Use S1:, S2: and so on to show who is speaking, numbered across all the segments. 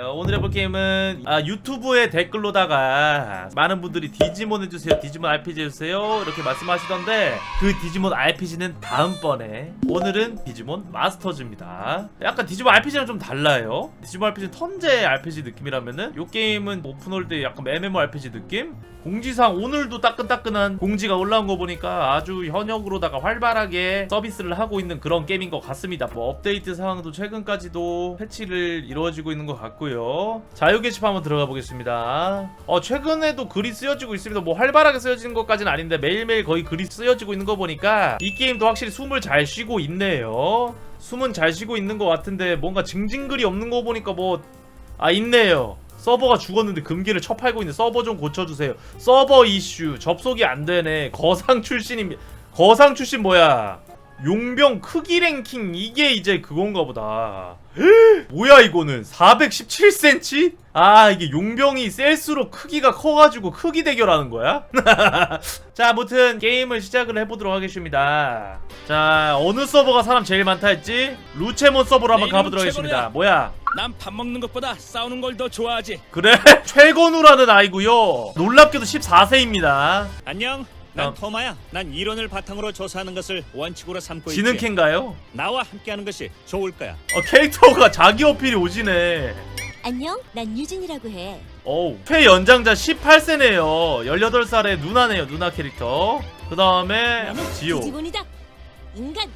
S1: 어, 오늘 해볼 게임은 아, 유튜브에 댓글로다가 많은 분들이 디지몬 해주세요. 디지몬 RPG 해주세요. 이렇게 말씀하시던데 그 디지몬 RPG는 다음번에 오늘은 디지몬 마스터즈입니다. 약간 디지몬 RPG랑 좀 달라요. 디지몬 RPG는 턴제 RPG 느낌이라면은 요 게임은 오픈월드 약간 MMORPG 느낌? 공지상 오늘도 따끈따끈한 공지가 올라온 거 보니까 아주 현역으로다가 활발하게 서비스를 하고 있는 그런 게임인 것 같습니다. 뭐 업데이트 사항도 최근까지도 패치를 이루어지고 있는 것 같고요. 자유 게시판 한번 들어가 보겠습니다. 어 최근에도 글이 쓰여지고 있습니다. 뭐 활발하게 쓰여지는 것까지는 아닌데 매일매일 거의 글이 쓰여지고 있는 거 보니까 이 게임도 확실히 숨을 잘 쉬고 있네요. 숨은 잘 쉬고 있는 것 같은데 뭔가 징징글이 없는 거 보니까 뭐 아 있네요. 서버가 죽었는데 금기를 처팔고 있는 서버 좀 고쳐주세요. 서버 이슈 접속이 안 되네. 거상 출신입니다. 거상 출신 뭐야? 용병 크기 랭킹 이게 이제 그건가 보다. 뭐야 이거는 417cm? 아 이게 용병이 셀수록 크기가 커가지고 크기 대결하는 거야? 자 아무튼 게임을 시작을 해보도록 하겠습니다 자 어느 서버가 사람 제일 많다 했지? 루체몬 서버로 한번
S2: 내
S1: 가보도록 하겠습니다. 뭐야
S2: 난 밥 먹는 것보다 싸우는 걸 더 좋아하지.
S1: 그래? 최건우라는 아이고요 놀랍게도 14세입니다
S2: 안녕. 난
S1: 어.
S2: 토마야. 난 이론을 바탕으로 조사하는 것을 원칙으로 삼고 있지.
S1: 지능캔가요?
S2: 나와 함께하는 것이 좋을 거야.
S1: 어 캐릭터가 자기 어필이 오지네
S3: 안녕, 난 유진이라고 해.
S1: 어우 최연장자 18세네요 18살의 누나네요 누나 캐릭터 그 다음에
S3: 나는
S1: 지호
S3: 디지몬이다. 인간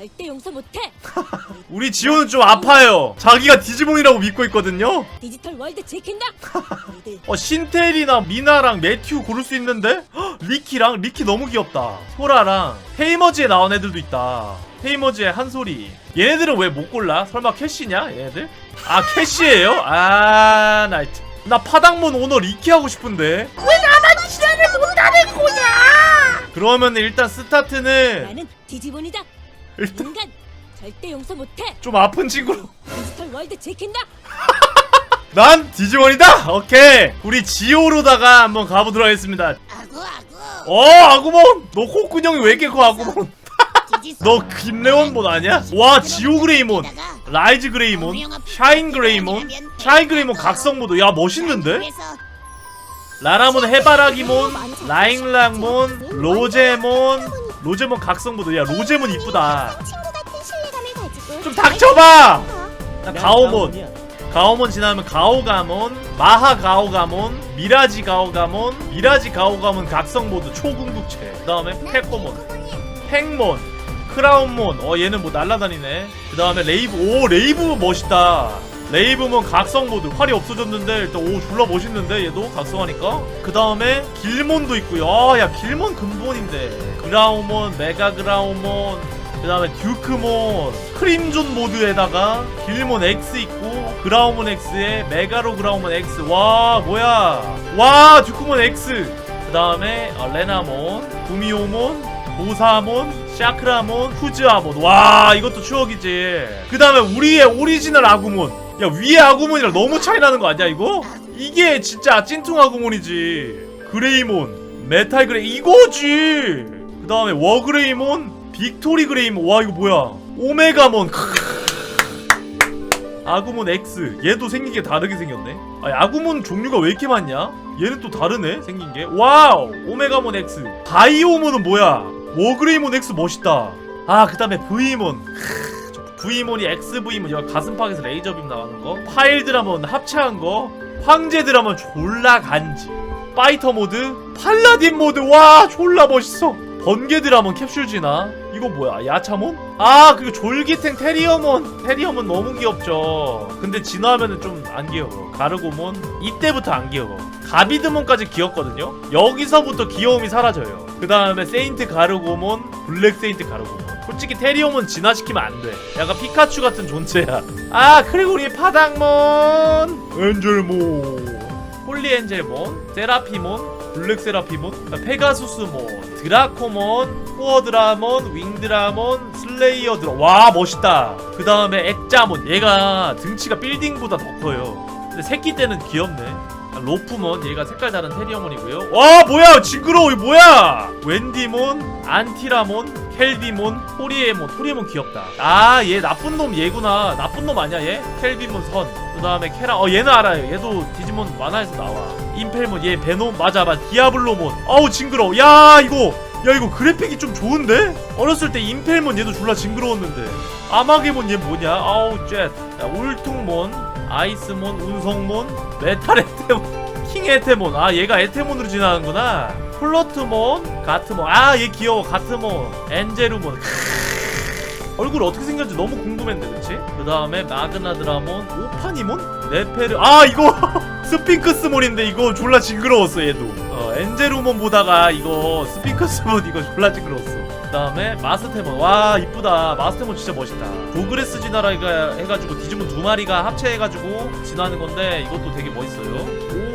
S3: 절대 용서 못해.
S1: 우리 지호는 좀 아파요 자기가 디지몬이라고 믿고 있거든요
S3: 디지털 월드 지킨다. 너희들
S1: 어 신텔이나 미나랑 매튜 고를 수 있는데 헉, 리키랑 리키 너무 귀엽다 소라랑 헤이머즈에 나온 애들도 있다 헤이머즈의 한소리 얘네들은 왜 못 골라? 설마 캐시냐 얘네들? 아 캐시예요? 아 나이트 나 파당몬 오너 리키 하고 싶은데 왜 나만 지랄을 못하는 거냐 그러면 일단 스타트는
S3: 나는 디지몬이다.
S1: 일단
S3: 인간 절대 용서 못해.
S1: 좀 아픈 친구로.
S3: 디지털 월드 지킨다.
S1: 난 디지몬이다! 오케이. 우리 지오로다가 한번 가보도록 하겠습니다.
S3: 아구 아구.
S1: 어 아구몬! 너 콧구녕이 왜 이렇게 커 아구몬? 너 김래원몬 아니야? 와 지오 그레이몬. 라이즈 그레이몬. 샤인 그레이몬. 샤인 그레이몬 각성모드. 야 멋있는데? 라라몬 해바라기몬 라잉랑몬 로제몬 로제몬 각성모드 야 로제몬 이쁘다.
S3: 친구 같은 신뢰감을 가지고
S1: 좀 닥쳐봐 나 가오몬 가오몬 지나면 가오가몬 마하 가오가몬 미라지 가오가몬 미라지 가오가몬 각성모드 초궁극체. 그 다음에 페코몬. 팽몬 크라운몬. 어 얘는 뭐 날라다니네. 그 다음에 레이브 오 레이브 멋있다. 레이브몬 각성모드. 활이 없어졌는데 일단 오 졸라 멋있는데 얘도 각성하니까. 그 다음에 길몬도 있고요. 아야 길몬 근본인데 그라우몬 메가 그라우몬 그 다음에 듀크몬 크림존 모드에다가 길몬 X 있고 그라우몬 X에 메가로 그라우몬 X. 와 뭐야? 와 듀크몬 X. 그 다음에 어, 레나몬 구미호몬 모사몬 샤크라몬 후즈아몬. 와 이것도 추억이지. 그 다음에 우리의 오리지널 아구몬. 야 위에 아구몬이랑 너무 차이 나는 거 아니야 이거? 이게 진짜 찐퉁 아구몬이지. 그레이몬 메탈 그레이 이거지. 그 다음에 워그레이몬 빅토리 그레이몬. 와 이거 뭐야? 오메가몬. 아구몬 X. 얘도 생긴 게 다르게 생겼네. 아니 아구몬 종류가 왜 이렇게 많냐? 얘는 또 다르네 생긴 게. 와우! 오메가몬 X. 바이오몬은 뭐야? 워그레이몬 X 멋있다. 아 그 다음에 저 V몬이 XV몬. 여기 가슴팍에서 레이저빔 나가는 거. 파일 드라몬 합체한 거. 황제 드라몬 졸라 간지. 파이터 모드 팔라딘 모드. 와 졸라 멋있어 번개 드라몬 캡슐 지나? 이거 뭐야? 야차몬? 아 그리고 졸기탱 테리어몬. 테리어몬 너무 귀엽죠. 근데 진화하면은 좀 안 귀여워. 가르고몬? 이때부터 안 귀여워. 가비드몬까지 귀엽거든요? 여기서부터 귀여움이 사라져요. 그 다음에 세인트 가르고몬 블랙 세인트 가르고몬. 솔직히 테리어몬 진화시키면 안 돼. 약간 피카츄 같은 존재야. 아 그리고 우리 파당몬! 엔젤몬. 홀리 엔젤몬 세라피몬 블랙 세라피몬 페가수스몬 드라코몬 코어드라몬 윙드라몬 슬레이어 드라 와 멋있다. 그 다음에 액자몬. 얘가 등치가 빌딩보다 더 커요. 근데 새끼 때는 귀엽네. 아, 로프몬 얘가 색깔 다른 테리어몬이고요. 와 뭐야? 징그러워. 이거 뭐야? 웬디몬 안티라몬 켈비몬 토리에몬. 토리에몬 귀엽다. 아 얘 나쁜 놈 얘구나. 나쁜 놈 아니야 얘? 켈비몬 선. 그 다음에 케라. 어 얘는 알아요. 얘도 디지몬 만화에서 나와. 임펠몬 얘 베놈. 맞아 맞아. 디아블로몬. 어우 징그러워. 야 이거. 야 이거 그래픽이 좀 좋은데? 어렸을 때 임펠몬 얘도 졸라 징그러웠는데. 아마게몬 얘 뭐냐? 아우 jet 야, 울퉁몬 아이스몬 운성몬 메탈 에테몬 킹 에테몬. 아 얘가 에테몬으로 지나가는구나. 플러트몬 가트몬. 아 얘 귀여워. 가트몬. 엔제루몬. 얼굴 어떻게 생겼는지 너무 궁금했는데 그치? 그 다음에 마그나드라몬 오파니몬? 네페르. 아 이거 스핑크스몬인데 이거 졸라 징그러웠어 얘도. 어 엔제루몬 보다가 이거 스핑크스몬 이거 졸라 징그러웠어 그 다음에 마스테몬 와 이쁘다. 마스테몬 진짜 멋있다. 조그레스 진화라가 해가지고 디지몬 두 마리가 합체해가지고 진화하는 건데 이것도 되게 멋있어요.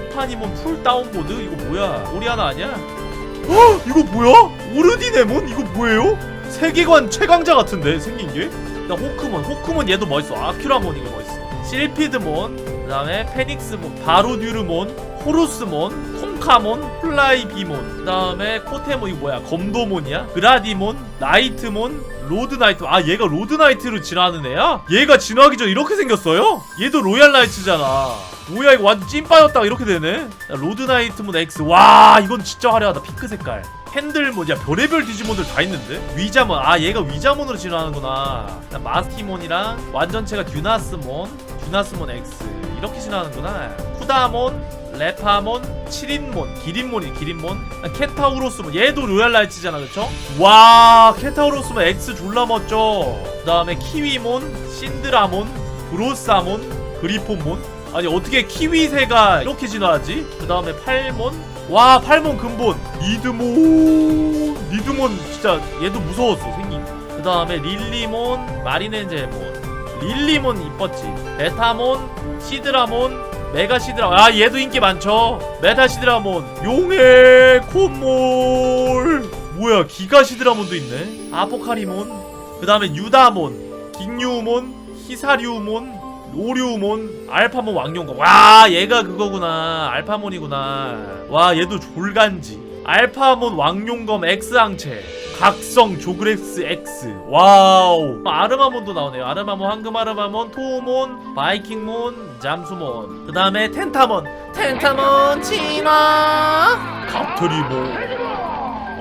S1: 오파니몬 풀 다운보드? 이거 뭐야? 오리아나 아니야? 어? 이거 뭐야? 오르디네몬? 이거 뭐예요? 세계관 최강자 같은데 생긴 게? 나 호크몬. 호크몬 얘도 멋있어. 아큐라몬 이거 멋있어. 실피드몬 그 다음에 페닉스몬 바로듀르몬 호루스몬 콩 카몬 플라이비몬 그 다음에 코테몬 이거 뭐야? 검도몬이야? 그라디몬 나이트몬 로드나이트. 아 얘가 로드나이트로 진화하는 애야? 얘가 진화하기 전에 이렇게 생겼어요? 얘도 로얄 나이트잖아. 뭐야 이거 완전 찐빠였다가 이렇게 되네. 야, 로드나이트몬 X. 와 이건 진짜 화려하다. 핑크 색깔. 핸들몬 야 별의별 디지몬들 다 있는데? 위자몬. 아 얘가 위자몬으로 진화하는구나. 자, 마스티몬이랑 완전체가 듀나스몬 듀나스몬 X. 이렇게 진화하는구나. 쿠다몬 레파몬, 치린몬, 기린몬이 기린몬, 아, 켄타우로스몬. 얘도 로얄 라이츠잖아 그쵸? 와 켄타우로스몬 X 졸라 멋져. 그 다음에 키위몬, 신드라몬, 브로사몬, 그리폰몬. 아니 어떻게 키위새가 이렇게 진화하지? 그 다음에 팔몬. 와 팔몬 근본. 니드몬. 니드몬 진짜 얘도 무서웠어 생긴 그 다음에 릴리몬. 마리넨젤몬 릴리몬 이뻤지. 베타몬 시드라몬 메가 시드라 아 얘도 인기 많죠? 메타 시드라몬 용의 콧몰 뭐야 기가 시드라몬도 있네. 아포카리몬 그 다음에 유다몬 깅유몬 히사리우몬 오류몬 알파몬 왕용검 와 얘가 그거구나. 알파몬이구나. 와 얘도 졸간지. 알파몬 왕용검 X항체 각성 조그렉스 X 와우 아르마몬도 나오네요 아르마몬 황금 아르마몬 토몬 바이킹몬 잠수몬 그 다음에 텐타몬 텐타몬 진화 갑트리몬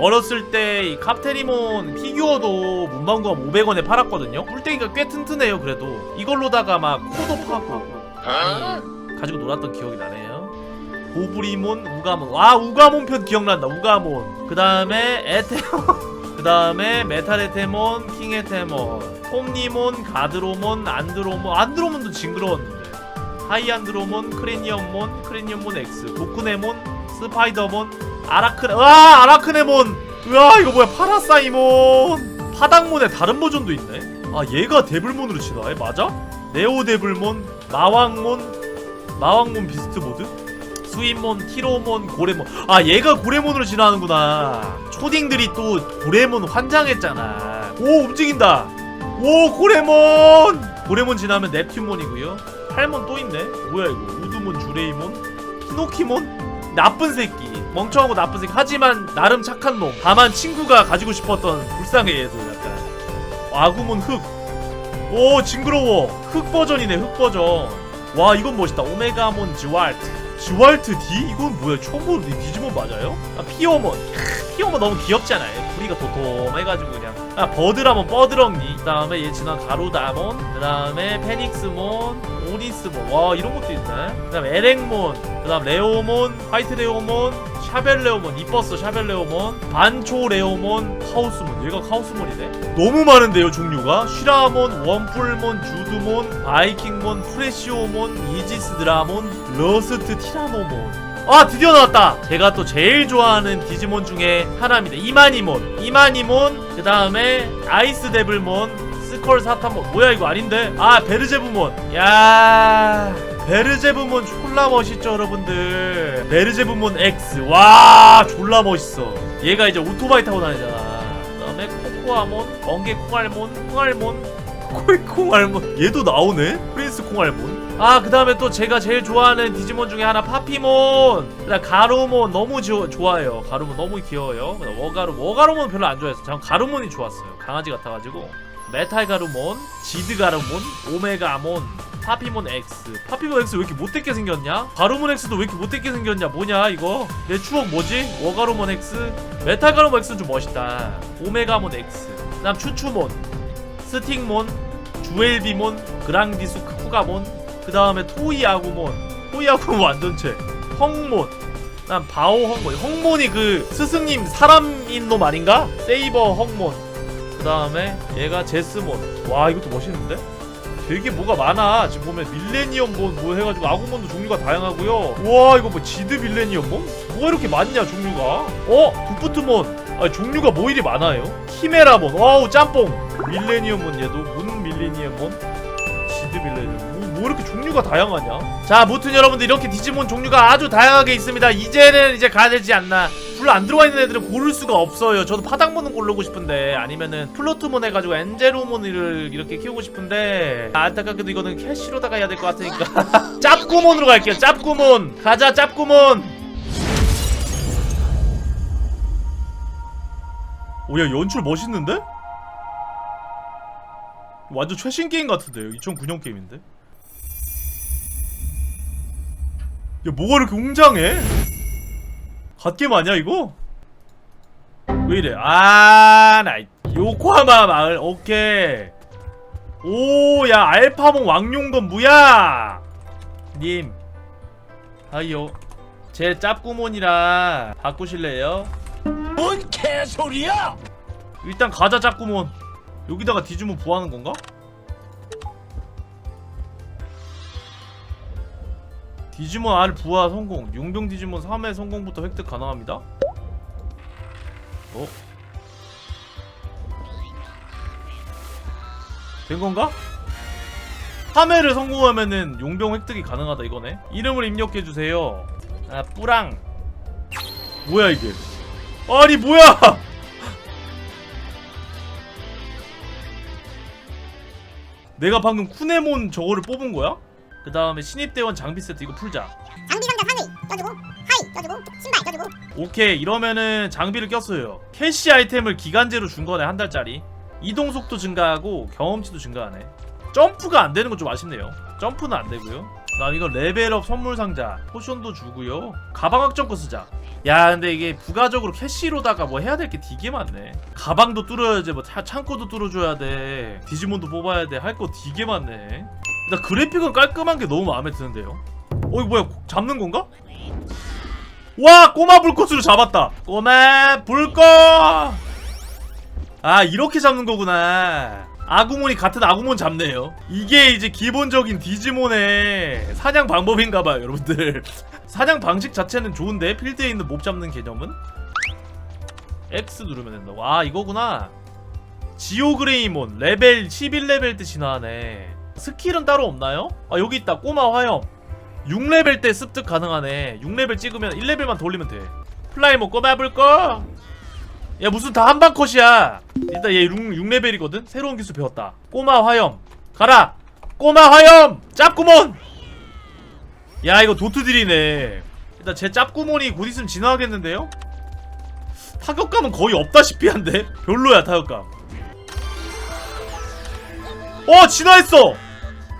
S1: 어렸을 때이 카테리몬 피규어도 문방구가 500원에 팔았거든요. 뿔떼기가 꽤 튼튼해요. 그래도 이걸로다가 막 코도 파고 가지고 놀았던 기억이 나네요. 고브리몬, 우가몬. 와 우가몬 편 기억난다. 우가몬. 그 다음에 에테몬. 그 다음에 메탈에테몬, 킹에테몬, 톱니몬, 가드로몬, 안드로몬. 안드로몬도 징그러웠는데. 하이안드로몬, 크레니엄몬, 크레니엄몬 X, 도쿠네몬, 스파이더몬, 아라크네 와 아라크네몬 으아 이거 뭐야 파라사이몬 파닥몬의 다른 버전도 있네 아 얘가 데블몬으로 진화해 맞아? 네오 데블몬 마왕몬 마왕몬 비스트 모드 스윗몬 티로몬 고레몬. 아 얘가 고레몬으로 진화하는구나. 초딩들이 또 고레몬 환장했잖아. 오 움직인다. 오 고레몬! 고레몬 지나면 넵튠몬이고요. 팔몬 또 있네. 뭐야 이거? 우드몬 주레이몬 피노키몬? 나쁜 새끼. 멍청하고 나쁜 새끼. 하지만 나름 착한 놈. 다만 친구가 가지고 싶었던 불쌍해 얘도 약간. 아구몬 흑오 징그러워. 흑 버전이네 흑 버전. 와 이건 멋있다. 오메가몬 지왈트 지왈트 D? 이건 뭐야? 처음 보는 디지몬 맞아요? 아 피오몬. 크, 피오몬 너무 귀엽잖아요. 부리가 도톰해가지고 그냥. 아 버드라몬 버드렁니. 그 다음에 얘 지난 가루다몬. 그 다음에 페닉스몬 오니스몬. 와 이런 것도 있네. 그 다음에 에렉몬 그 다음 레오몬 화이트 레오몬 샤벨 레오몬 이뻤어 샤벨 레오몬 반초 레오몬 카오스몬. 얘가 카오스몬이네. 너무 많은데요 종류가? 슈라몬 원뿔몬 주드몬 바이킹몬 프레시오몬 이지스 드라몬 러스트 티라노몬. 아 드디어 나왔다! 제가 또 제일 좋아하는 디지몬 중에 하나입니다. 이마니몬. 이마니몬 그 다음에 아이스 데블몬 스컬 사타몬. 뭐야 이거 아닌데? 아 베르제부몬. 야 베르제부몬 졸라 멋있죠 여러분들? 베르제부몬 X. 와 졸라 멋있어. 얘가 이제 오토바이 타고 다니잖아. 그 다음에 코코아몬 멍게 콩알몬 콩알몬 코이 콩알몬. 얘도 나오네? 프린스 콩알몬. 아 그 다음에 또 제가 제일 좋아하는 디지몬 중에 하나 파피몬. 그다음 가루몬 너무 조, 좋아해요. 가루몬 너무 귀여워요. 워가루 워가루몬 별로 안 좋아했어 전 가루몬이 좋았어요. 강아지 같아가지고 메탈가루몬, 지드가루몬, 오메가몬, 파피몬 X. 파피몬 X 왜 이렇게 못되게 생겼냐? 가루몬 X도 왜 이렇게 못되게 생겼냐? 뭐냐 이거? 내 추억 뭐지? 워가루몬 X, 메탈가루몬 X는 좀 멋있다. 오메가몬 X. 그 다음 추추몬, 스틱몬, 주엘비몬, 그랑디수 크쿠가몬. 그 다음에 토이아구몬, 토이아구몬 완전체, 헝몬. 난 바오 헝몬. 헝몬이 그 스승님 사람인 놈 아닌가? 세이버 헝몬. 그 다음에 얘가 제스몬. 와 이것도 멋있는데? 되게 뭐가 많아. 지금 보면 밀레니엄 몬 뭐 해가지고 아구몬도 종류가 다양하고요. 와 이거 뭐 지드 밀레니엄 몬? 뭐가 이렇게 많냐 종류가? 어? 두프트몬. 아 종류가 뭐 이리 많아요? 키메라몬. 와우 짬뽕. 밀레니엄몬 얘도 문 밀레니엄몬. 지드 밀레니엄. 뭐, 뭐 이렇게 종류가 다양하냐? 자, 무튼 여러분들 이렇게 디지몬 종류가 아주 다양하게 있습니다. 이제는 이제 가야 되지 않나. 불 안 들어와 있는 애들은 고를 수가 없어요. 저도 파당몬은 고르고 싶은데 아니면은 플로트몬 해가지고 엔제로몬을 이렇게 키우고 싶은데 안타깝게도 이거는 캐시로다가 해야 될 것 같으니까 짭구몬으로 갈게요. 짭구몬 가자 짭구몬. 오야 연출 멋있는데? 완전 최신 게임 같은데요. 2009년 게임인데. 야 뭐가 이렇게 웅장해? 갓게임 아니야 이거? 왜 이래? 아, 나 요코하마 마을 오케이. 오, 야 알파몬 왕용건 무야. 님, 하이요. 제 짭구몬이라 바꾸실래요?
S2: 뭔 개소리야!
S1: 일단 가자 짭구몬. 여기다가 디즈몬 부하는 건가? 디지몬 R 부하 성공 용병 디지몬 3회 성공부터 획득 가능합니다 어? 된 건가? 3회를 성공하면은 용병 획득이 가능하다 이거네 이름을 입력해주세요 아 뿌랑 뭐야 이게 아니 뭐야 내가 방금 쿠네몬 저거를 뽑은 거야? 그 다음에 신입대원 장비 세트 이거 풀자.
S3: 장비 상자 상의 껴주고 하이 껴주고 신발 껴주고.
S1: 오케이. 이러면은 장비를 꼈어요. 캐시 아이템을 기간제로 준 거네 한 달짜리. 이동 속도 증가하고 경험치도 증가하네. 점프가 안 되는 건 좀 아쉽네요. 점프는 안 되고요. 나 이거 레벨업 선물 상자 포션도 주고요. 가방 확정 거 쓰자 야 근데 이게 부가적으로 캐시로다가 뭐 해야 될 게 되게 많네. 가방도 뚫어야지 뭐 차- 창고도 뚫어줘야 돼 디지몬도 뽑아야 돼 할 거 되게 많네. 일단 그래픽은 깔끔한 게 너무 마음에 드는데요? 어 이거 뭐야? 잡는 건가? 와 꼬마 불꽃으로 잡았다. 꼬마 불꽃! 아 이렇게 잡는 거구나 아구몬이 같은 아구몬 잡네요. 이게 이제 기본적인 디지몬의 사냥 방법인가봐요 여러분들. 사냥 방식 자체는 좋은데 필드에 있는 몹 잡는 개념은? X 누르면 된다고 아 이거구나. 지오그레이몬 레벨 11레벨 때 진화하네. 스킬은 따로 없나요? 아 여기 있다. 꼬마 화염. 6레벨 때 습득 가능하네. 6레벨 찍으면 1레벨만 돌리면 돼. 플라이모 꼬마불 거. 야 무슨 다 한방 컷이야. 일단 얘 6, 6레벨이거든? 새로운 기술 배웠다. 꼬마 화염. 가라. 꼬마 화염! 짭구몬! 야 이거 도트들이네. 일단 제 짭구몬이 곧 있으면 진화하겠는데요? 타격감은 거의 없다시피 한데? 별로야 타격감. 어 진화했어!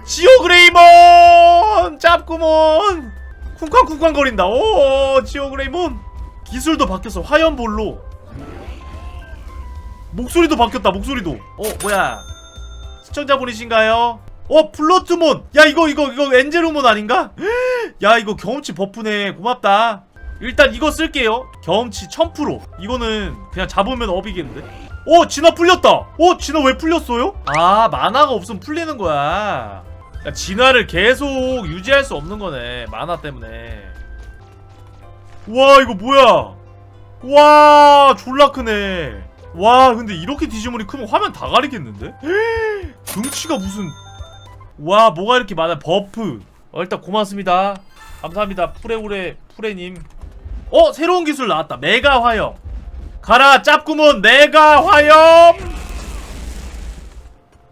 S1: 지오그레이몬! 짭구몬! 쿵쾅쿵쾅 거린다. 오 지오그레이몬! 기술도 바뀌었어. 화염볼로 목소리도 바뀌었다 목소리도. 어 뭐야? 시청자분이신가요? 어 플로트몬! 야 이거 이거 이거 엔젤로몬 아닌가? 야 이거 경험치 버프네. 고맙다. 일단 이거 쓸게요. 경험치 1000% 이거는 그냥 잡으면 업이겠는데? 어 진화 풀렸다! 어 진화 왜 풀렸어요? 아 만화가 없으면 풀리는 거야. 야, 진화를 계속 유지할 수 없는 거네 만화 때문에. 와 이거 뭐야? 와 졸라 크네 와 근데 이렇게 디지몬이 크면 화면 다 가리겠는데? 등치가 무슨 와 뭐가 이렇게 많아? 버프. 어, 일단 고맙습니다. 감사합니다. 푸레우레 푸레님. 어 새로운 기술 나왔다. 메가 화염. 가라 짭구몬 메가 화염!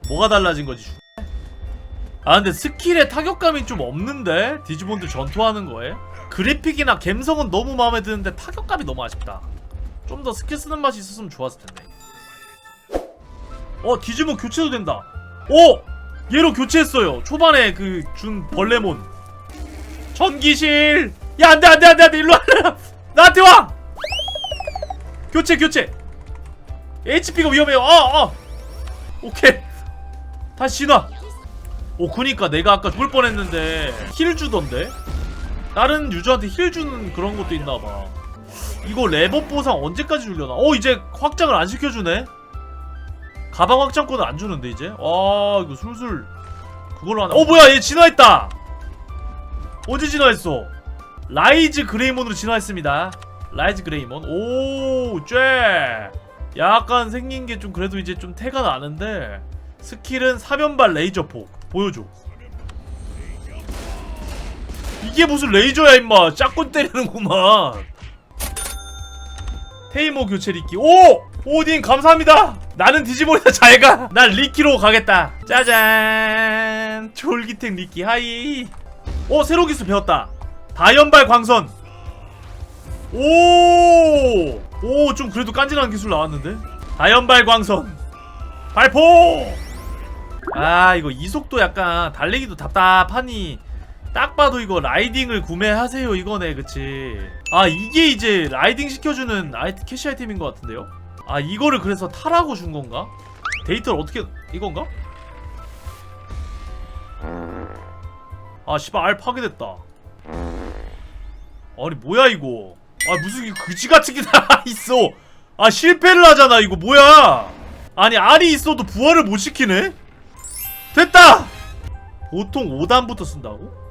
S1: 뭐가 달라진 거지 아 근데 스킬의 타격감이 좀 없는데? 디지몬들 전투하는 거에? 그래픽이나 감성은 너무 마음에 드는데 타격감이 너무 아쉽다 좀 더 스킬 쓰는 맛이 있었으면 좋았을 텐데. 어 디지몬 교체도 된다. 오! 얘로 교체했어요. 초반에 그 준 벌레몬. 전기실! 야 안돼 안돼 안돼 안돼. 일로 와. 나한테 와! 교체 교체. HP가 위험해요. 어어. 오케이. 다시 진화. 오 그니까 내가 아까 죽을 뻔했는데 힐 주던데? 다른 유저한테 힐 주는 그런 것도 있나봐 이거 레버 보상 언제까지 줄려나? 어 이제 확장을 안 시켜주네? 가방 확장권을 안 주는데 이제? 아 이거 술술. 그걸로 하나. 어 뭐야 얘 진화했다! 언제 진화했어? 라이즈 그레이몬으로 진화했습니다. 라이즈 그레이몬. 오쬐! 약간 생긴 게 좀 그래도 이제 좀 태가 나는데 스킬은 사면발 레이저폭. 보여줘. 이게 무슨 레이저야 임마. 짝꿍 때리는구만 테이모 교체 리키. 오! 오딘 감사합니다! 나는 디지몬이다 잘가! 난 리키로 가겠다. 짜잔! 졸기탱 리키 하이! 오 새로 기술 배웠다. 다연발 광선. 오 오 좀 그래도 깐진한 기술 나왔는데? 다연발 광선. 발포! 아 이거 이속도 약간 달리기도 답답하니 딱 봐도 이거 라이딩을 구매하세요 이거네 그치 아 이게 이제 라이딩 시켜주는 아이템 캐시 아이템인 것 같은데요? 아 이거를 그래서 타라고 준 건가? 데이터를 어떻게 이건가? 아 씨발 알 파괴됐다. 아니 뭐야 이거? 아 무슨 이거 그지 같은 게 다 있어? 아 실패를 하잖아 이거 뭐야? 아니 알이 있어도 부활을 못 시키네? 됐다! 보통 5단부터 쓴다고?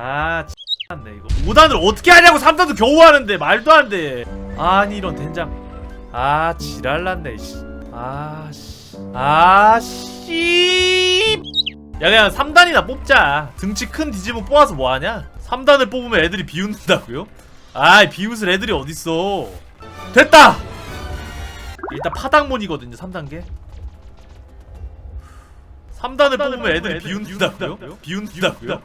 S1: 아 X네 이거. 5단을 어떻게 하냐고 3단도 겨우 하는데 말도 안돼. 아니 이런 된장. 아 지랄났네 씨. 아씨. 아씨. 야 그냥 3단이나 뽑자. 등치 큰 디지몬 뽑아서 뭐하냐? 3단을 뽑으면 애들이 비웃는다고요? 아이 비웃을 애들이 어딨어. 됐다! 일단 파당몬이거든요 3단계. 3단을 뽑으면 애들이 비웃는다고요? 비웃는다고요?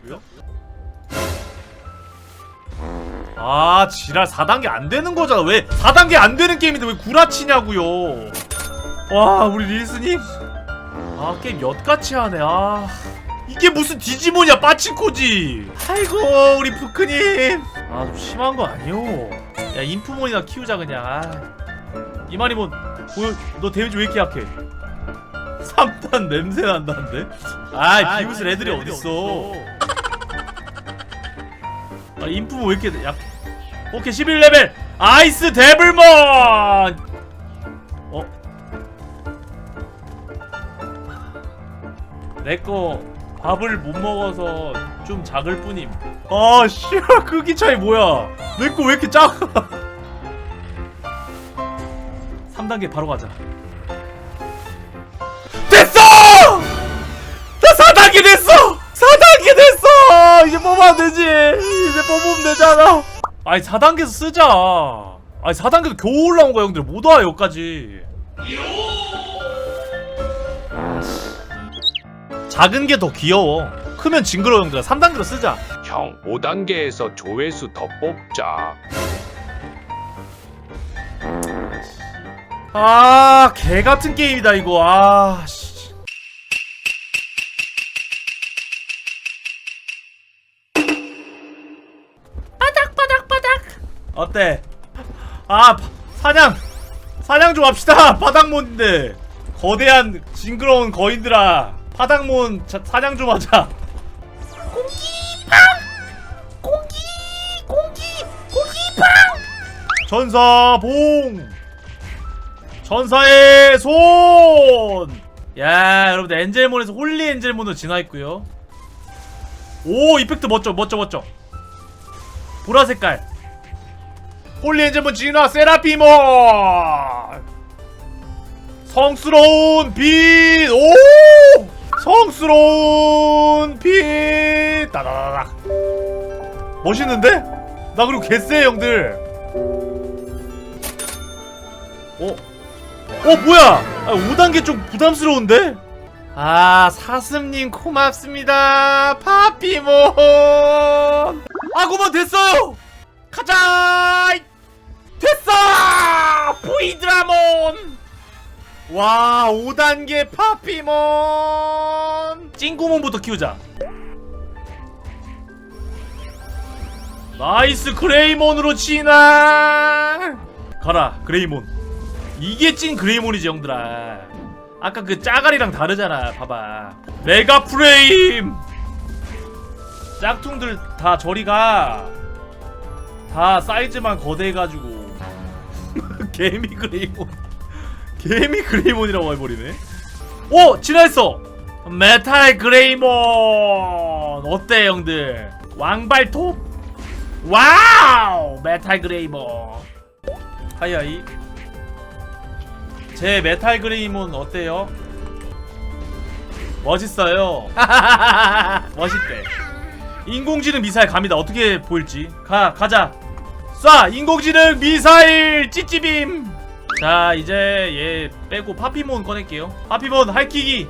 S1: 아 지랄 4단계 안 되는 거잖아. 왜 4단계 안 되는 게임인데 왜 구라치냐고요. 와 우리 릴스님. 아 게임 엿같이 하네. 아 이게 무슨 디지몬이야 빠친코지. 아이고 우리 푸크님. 아 좀 심한 거 아니오? 야 인프몬이나 키우자 그냥. 아. 보여 너 데미지 왜 이렇게 약해? 3단 냄새 난다는데? 아 비웃을 애들이 어딨어? 아 인프몬 왜 이렇게 약 오케이 11레벨 아이스 데블몬 어? 내거 밥을 못 먹어서 좀 작을 뿐임 아 씨발 크기 차이 뭐야 내거왜 이렇게 작아 3단계 바로 가자 됐어! 나 4단계 됐어! 4단계 됐어! 이제 뽑으면 되지 이제 뽑으면 되잖아 아니 4단계에서 쓰자 아니 4단계도 겨우 올라온 거야 형들 못 와 여기까지 작은 게 더 귀여워 크면 징그러워 형들 3단계로 쓰자
S4: 형 5단계에서 조회수 더 뽑자.
S1: 아, 개 같은 게임이다 이거. 아, 씨. 어때? 아, 바- 사냥. 사냥 좀 합시다. 바닥몬인데. 거대한 징그러운 거인들아. 바닥몬 자, 사냥 좀 하자. 공기빵! 공기! 공기! 공기빵! 전사봉! 전사의 손! 야, 여러분들 엔젤몬에서 홀리 엔젤몬으로 진화했고요. 오, 이펙트 멋져, 멋져, 멋져. 보라 색깔. 홀리 엔젤몬 진화 세라피몬! 성스러운 빛! 오! 성스러운 빛! 따다다닥. 멋있는데? 나 그리고 개쎄 형들. 어? 어 뭐야? 아, 5단계 좀 부담스러운데? 아 사슴님 고맙습니다 파피몬 아고만 됐어요 가자 됐어! 보이드라몬! 와 5단계 파피몬! 찐구몬부터 키우자. 나이스 그레이몬으로 진화 가라 그레이몬. 이게 찐 그레이몬이지 형들아. 아까 그 짜가리랑 다르잖아 봐봐. 메가 프레임! 짝퉁들 다 저리가. 다 사이즈만 거대해가지고 개미 그레이몬. 개미 그레이몬이라고 해버리네. 오! 진화했어! 메탈 그레이몬! 어때 형들? 왕발톱? 와우! 메탈 그레이몬. 하이하이. 제 메탈 그레이몬 어때요? 멋있어요. 멋있대. 인공지능 미사일 갑니다. 어떻게 보일지. 가 가자 쏴 인공지능 미사일 찌찌빔. 자 이제 얘 빼고 파피몬 꺼낼게요. 파피몬 할키기.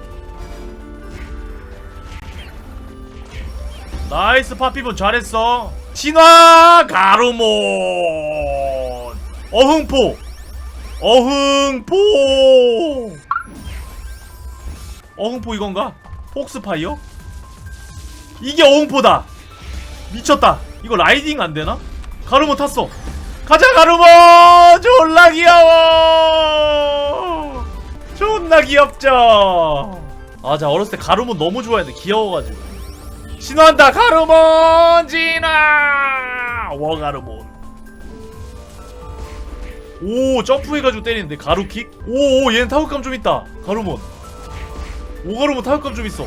S1: 나이스 파피몬 잘했어. 진화 가루몬. 어흥포. 어흥포. 어흥포 이건가? 폭스파이어? 이게 어흥포다. 미쳤다. 이거 라이딩 안되나? 가루몬 탔어. 가자 가루몬! 졸라 귀여워! 존나 귀엽죠? 아자 어렸을 때 가루몬 너무 좋아했는데 귀여워가지고. 신호한다 가루몬! 진화 워 가루몬. 오 점프해가지고 때리는데 가루킥? 오오 얘는 타격감 좀 있다. 가루몬. 오 가루몬 타격감 좀 있어.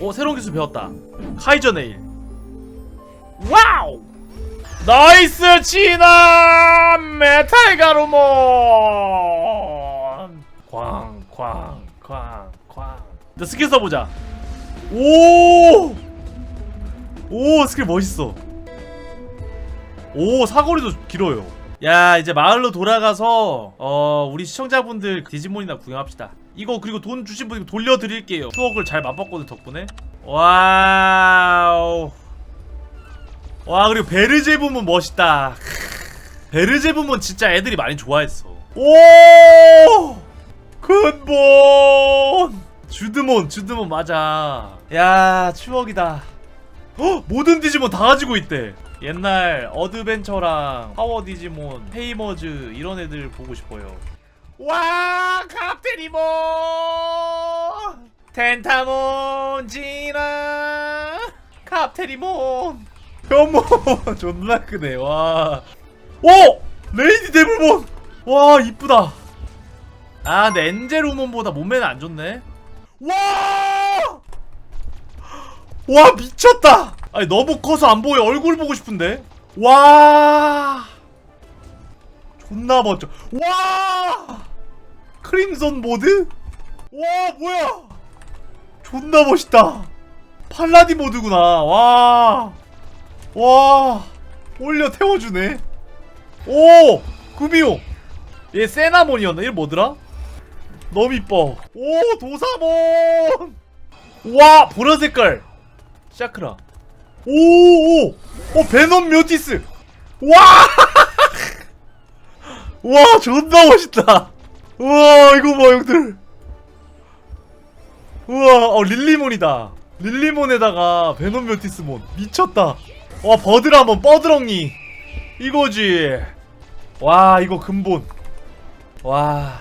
S1: 오 새로운 기술 배웠다. 카이저 네일. 와우 나이스 진화 메탈 가루몬. 쾅쾅쾅쾅. 나 스킬 써보자. 오! 오 스킬 멋있어. 오 사거리도 길어요. 야 이제 마을로 돌아가서 어 우리 시청자분들 디지몬이나 구경합시다. 이거 그리고 돈 주신 분 돌려드릴게요. 추억을 잘 맛봤거든 덕분에. 와우 와 그리고 베르제부문 멋있다. 크, 베르제부문 진짜 애들이 많이 좋아했어. 오! 근본! 주드몬 주드몬 맞아. 야 추억이다. 헉, 모든 디지몬 다 가지고 있대. 옛날 어드벤처랑 파워 디지몬 페이머즈 이런 애들 보고 싶어요. 와 카페리몬! 텐타몬 지나! 카페리몬 현몬 존나 크네 와. 오! 레이디 데블몬! 와 이쁘다. 아 근데 엔젤우몬보다 몸매는 안 좋네. 와! 와 미쳤다! 아니 너무 커서 안 보여. 얼굴 보고 싶은데. 와! 존나 멋져. 와! 크림son 모드? 와 뭐야? 존나 멋있다. 팔라디 모드구나. 와 와 올려 태워주네. 오 구미호 얘 세나몬이었나? 얘 뭐더라? 너무 이뻐. 오 도사몬. 와 보라 색깔. 샤크라. 오오. 어 베놈 묘티스. 와! 와 존나 멋있다. 우와 이거 봐 형들. 우와 어 릴리몬이다. 릴리몬에다가 베놈 묘티스몬. 미쳤다 와 버드라몬 뻐드렁니. 이거지. 와 이거 근본. 와.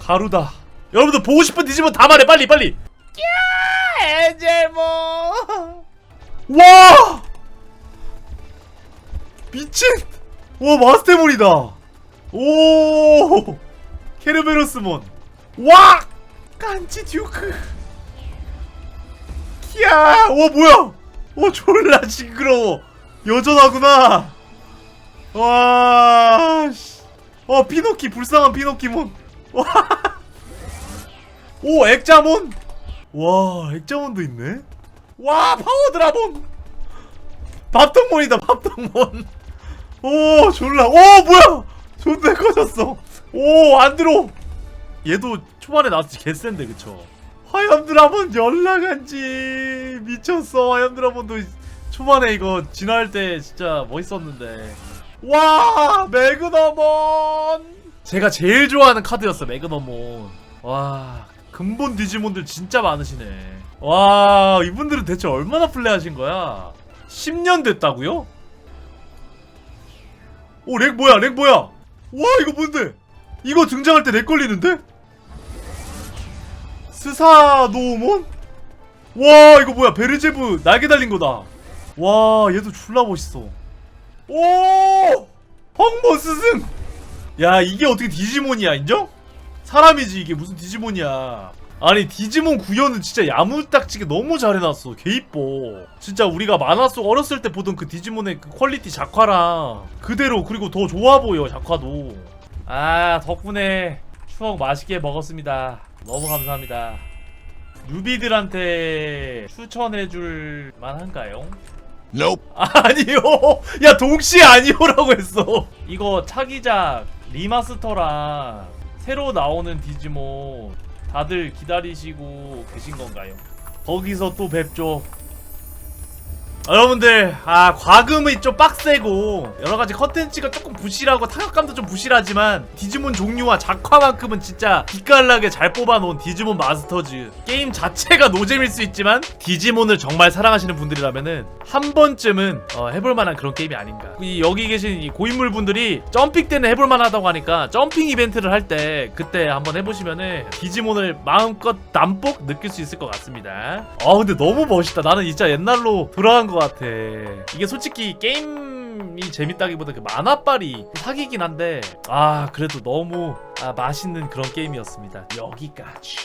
S1: 가루다. 여러분들 보고 싶은 디지몬 다 말해. 빨리 빨리. 야 엔젤몬 와! 미친! 와 마스테몬이다. 오! 케르베로스몬. 와! 깐치 듀크. 키야 와 뭐야 와 졸라 징그러워. 여전하구나. 와 씨. 어 피노키 불쌍한 피노키몬. 와. 오 액자몬. 와 액자몬도 있네. 와 파워드라몬 밥통몬이다 밥통몬. 오 졸라. 오 뭐야? 존나 커졌어. 오 안들어 얘도 초반에 나왔지. 개센데 그쵸 화염드라몬 연락한지 미쳤어. 화염드라몬도 초반에 이거 진화할 때 진짜 멋있었는데. 와 매그너몬 제가 제일 좋아하는 카드였어 매그너몬 와 근본 디지몬들 진짜 많으시네. 와 이분들은 대체 얼마나 플레이하신 거야? 10년 됐다고요? 오렉 뭐야 렉 뭐야? 와 이거 뭔데? 이거 등장할 때 렉 걸리는데? 스사노몬? 와 이거 뭐야? 베르제브 날개 달린 거다. 와 얘도 졸라 멋있어. 오! 황모 스승! 야 이게 어떻게 디지몬이야 인정? 사람이지 이게 무슨 디지몬이야. 아니 디지몬 구현은 진짜 야무딱지게 너무 잘해놨어. 개 이뻐. 진짜 우리가 만화 속 어렸을 때 보던 그 디지몬의 그 퀄리티 작화랑 그대로 그리고 더 좋아 보여 작화도. 아 덕분에 추억 맛있게 먹었습니다 너무 감사합니다 뉴비들한테 추천해줄 만한가요?
S5: Nope.
S1: 아니요. 야 동시에 아니오라고 했어. 이거 차기작 리마스터랑 새로 나오는 디지몬 다들 기다리시고 계신 건가요? 거기서 또 뵙죠. 아, 여러분들 아 과금이 좀 빡세고 여러가지 컨텐츠가 조금 부실하고 타격감도 좀 부실하지만 디지몬 종류와 작화만큼은 진짜 기깔나게 잘 뽑아놓은 디지몬 마스터즈. 게임 자체가 노잼일 수 있지만 디지몬을 정말 사랑하시는 분들이라면은 한 번쯤은 어, 해볼만한 그런 게임이 아닌가. 이 여기 계신 이 고인물 분들이 점핑 때는 해볼만하다고 하니까 점핑 이벤트를 할 때 그때 한번 해보시면은 디지몬을 마음껏 남복 느낄 수 있을 것 같습니다. 아 근데 너무 멋있다. 나는 진짜 옛날로 돌아간 것 같아. 이게 솔직히 게임이 재밌다기보다 그 만화빨이 사기긴 한데 아 그래도 너무 아, 맛있는 그런 게임이었습니다. 여기까지